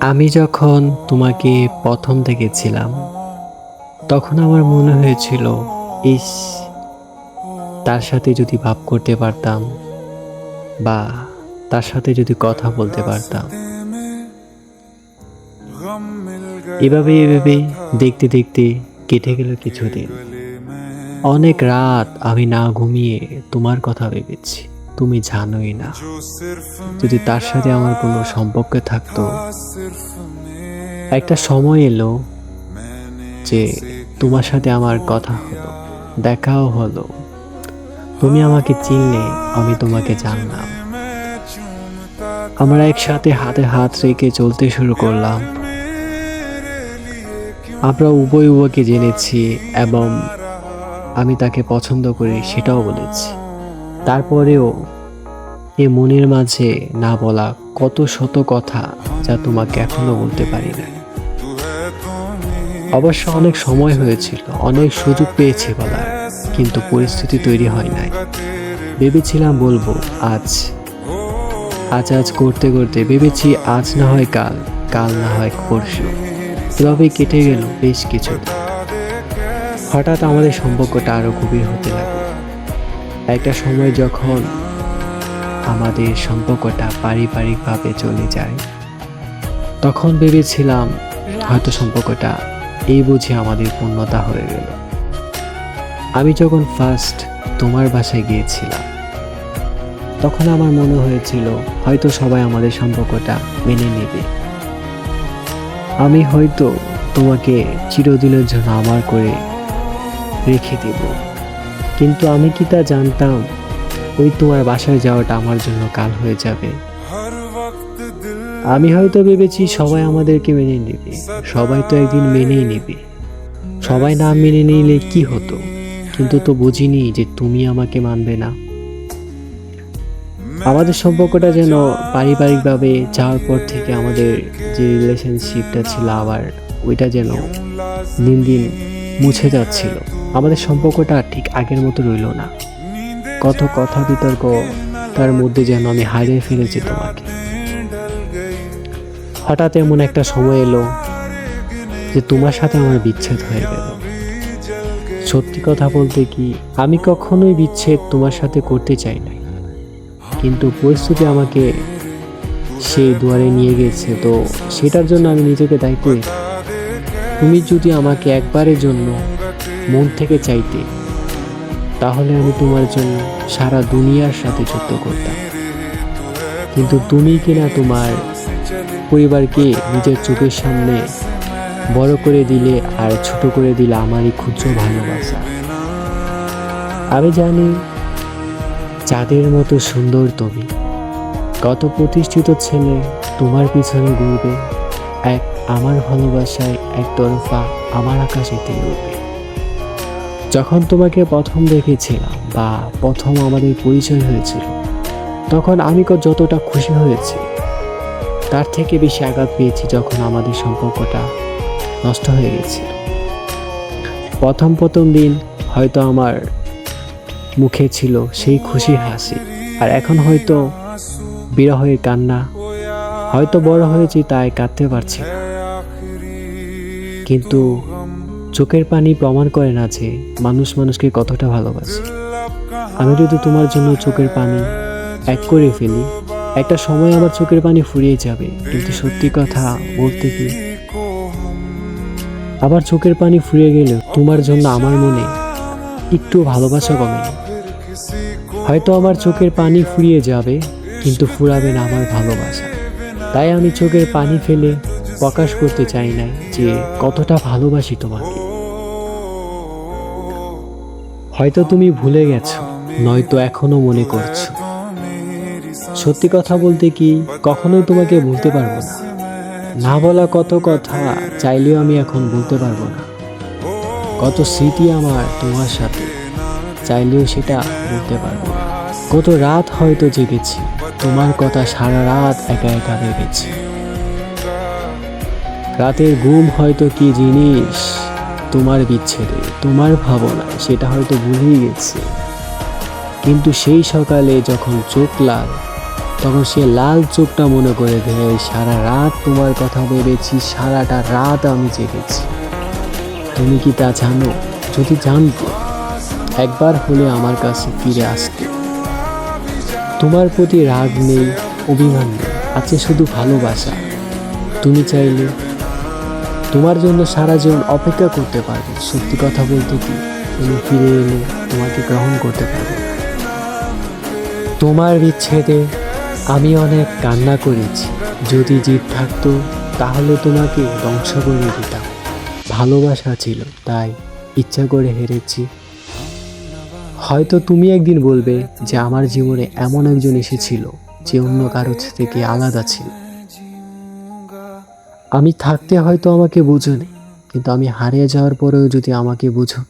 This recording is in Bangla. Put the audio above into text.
আমি যখন তোমাকে প্রথম দেখেছিলাম, তখন আমার মনে হয়েছিল, ইস, তার সাথে যদি ভাব করতে পারতাম বা তার সাথে যদি কথা বলতে পারতাম। এভাবে এভাবে দেখতে দেখতে কেটে গেল কিছুদিন। অনেক রাত আমি না ঘুমিয়ে তোমার কথা ভেবেছি। তুমি জানোই না। যদি তার সাথে আমার কোনো সম্পর্ক থাকতো, একটা সময় এলো যে তোমার সাথে আমার কথা হলো, দেখাও হলো। তুমি আমাকে চিনলে, আমি তোমাকে জানলাম। আমরা একসাথে হাতে হাত রেখে চলতে শুরু করলাম। আমরা উভয় উভয়কে জেনেছি এবং আমি তাকে পছন্দ করি, সেটাও বলেছি। তারপরেও এ মনের মাঝে না বলা কত শত কথা যা তোমাকে এখনও বলতে পারি না অবশ্য অনেক সময় হয়েছিল, অনেক সুযোগ পেয়েছি বলার, কিন্তু পরিস্থিতি তৈরি হয় নাই। ভেবেছিলাম বলব, আজ আজ আজ করতে করতে ভেবেছি আজ না হয় কাল কাল না হয় পরশু। এভাবে কেটে গেল বেশ কিছু হঠাৎ আমাদের সম্পর্কটা আরও গভীর হতে লাগল। একটা সময় যখন আমাদের সম্পর্কটা পারিবারিকভাবে চলে যায়। তখন ভেবেছিলাম হয়তো সম্পর্কটা এই বুঝে আমাদের পূর্ণতা হয়ে গেল। আমি যখন ফার্স্ট তোমার বাসায় গিয়েছিলাম, তখন আমার মনে হয়েছিল হয়তো সবাই আমাদের সম্পর্কটা মেনে নেবে। আমি হয়তো তোমাকে চিরদিনের জন্য আমার করে রেখে দেব। কিন্তু আমি কি তা জানতাম? ওই তোমার বাসায় যাওয়াটা আমার জন্য কাল হয়ে যাবে। আমি হয়তো ভেবেছি সবাই আমাদেরকে মেনে নেবে সবাই তো একদিন মেনেই নেবে। সবাই না মেনে নিলে কি হতো? কিন্তু তো বুঝিনি যে তুমি আমাকে মানবে না। আমাদের সম্পর্কটা যেন পারিবারিকভাবে যাওয়ার পর থেকে আমাদের যে রিলেশনশিপটা ছিল আবার ওইটা যেন দিন দিন মুছে যাচ্ছিল। আমাদের সম্পর্কটা ঠিক আগের মতো রইল না। কত কথা বিতর্ক, তার মধ্যে যেন আমি হারিয়ে ফেলেছি তোমাকে। হঠাৎ এমন একটা সময় এলো যে তোমার সাথে আমার বিচ্ছেদ হয়ে গেল। সত্যি কথা বলতে কি, আমি কখনোই বিচ্ছেদ তোমার সাথে করতে চাই নাই। কিন্তু পরিস্থিতি আমাকে সেই দুয়ারে নিয়ে গেছে, তো সেটার জন্য আমি নিজেকে দায়ী করি তুমি যদি আমাকে একবারের জন্য মন থেকে চাইতে তাহলে আমি তোমার জন্য সারা দুনিয়ার সাথে যুদ্ধ করতাম। কিন্তু তুমি কিনা তোমার পরিবারকে নিজের চোখের সামনে বড় করে দিলে আর ছোট করে দিলে আমারই ক্ষুদ্র ভালোবাসা। আমি জানি চাঁদের মতো সুন্দর তুমি। কত প্রতিষ্ঠিত ছেলে তোমার পিছনে ঘুরবে, এক আমার ভালোবাসায় এক তরফা আমার আকাশেতে উঠবে যখন তোমাকে প্রথম দেখেছিলাম বা প্রথম আমাদের পরিচয় হয়েছিল, তখন আমি যতটা খুশি হয়েছি, তার থেকে বেশি আঘাত পেয়েছি যখন আমাদের সম্পর্কটা নষ্ট হয়ে গেছে। প্রথম প্রথম দিন হয়তো আমার মুখে ছিল সেই খুশি হাসি, আর এখন হয়তো বিরহের কান্না, হয়তো বড় হয়েছি তাই কাঁদতে পারছি কিন্তু চোখের পানি প্রমাণ করে না যে মানুষ মানুষকে কতটা ভালোবাসে। আমি যদি তোমার জন্য চোখের পানি এক করে ফেলি, একটা সময় আমার চোখের পানি ফুরিয়ে যাবে, কিন্তু সত্যি কথা বলতে কি? আবার চোখের পানি ফুরিয়ে গেলে তোমার জন্য আমার মনে একটু ভালোবাসা কমে। হয়তো আমার চোখের পানি ফুরিয়ে যাবে, কিন্তু ফুরাবে না আমার ভালোবাসা। তাই আমি চোখের পানি ফেলে প্রকাশ করতে চাই না যে কতটা ভালোবাসি তোমাকে। হয়তো তুমি ভুলে গেছো, নয়তো এখনও মনে করছ। সত্যি কথা বলতে কি, কখনোই তোমাকে ভুলতে পারব না। না বলা কত কথা, চাইলেও আমি এখন বলতে পারব না। কত স্মৃতি আমার তোমার সাথে, চাইলেও সেটা বলতে পারব কত রাত হয়তো জেগেছি, তোমার কথা সারা রাত একা একা ভেবেছি রাতের ঘুম হয়তো কি জিনিস? তোমার বিচ্ছেদে, তোমার ভাবনা সেটা হয়তো ভুলেই গেছে। কিন্তু সেই সকালে যখন চোখ লাল, তখন সে লাল চোখটা মনে করে দেয় সারা রাত তোমার কথা ভেবেছি, সারাটা রাত আমি জেগেছি। তুমি কি তা জানো? যদি জানতো, একবার হলে আমার কাছে ফিরে আসতে। তোমার প্রতি রাগ নেই, অভিমান নেই, আছে শুধু ভালোবাসা। তুমি চাইলে তোমার জন্য সারা জীবন অপেক্ষা করতে পারবে। সত্যি কথা বলতে কি? তুমি ফিরে এলে তোমাকে গ্রহণ করতে পারবে। তোমার বিচ্ছেদে আমি অনেক কান্না করেছি। যদি জিদ থাকতো, তাহলে তোমাকে ধ্বংস করে দিতাম। ভালোবাসা ছিল, তাই ইচ্ছা করে হেরেছি। হয়তো তুমি একদিন বলবে যে আমার জীবনে এমন একজন এসেছিল, যে অন্য কারও থেকে আলাদা ছিল। আমি থাকতে হয়তো আমাকে বুঝোনি কিন্তু আমি হারিয়ে যাওয়ার পরেও যদি আমাকে বুঝো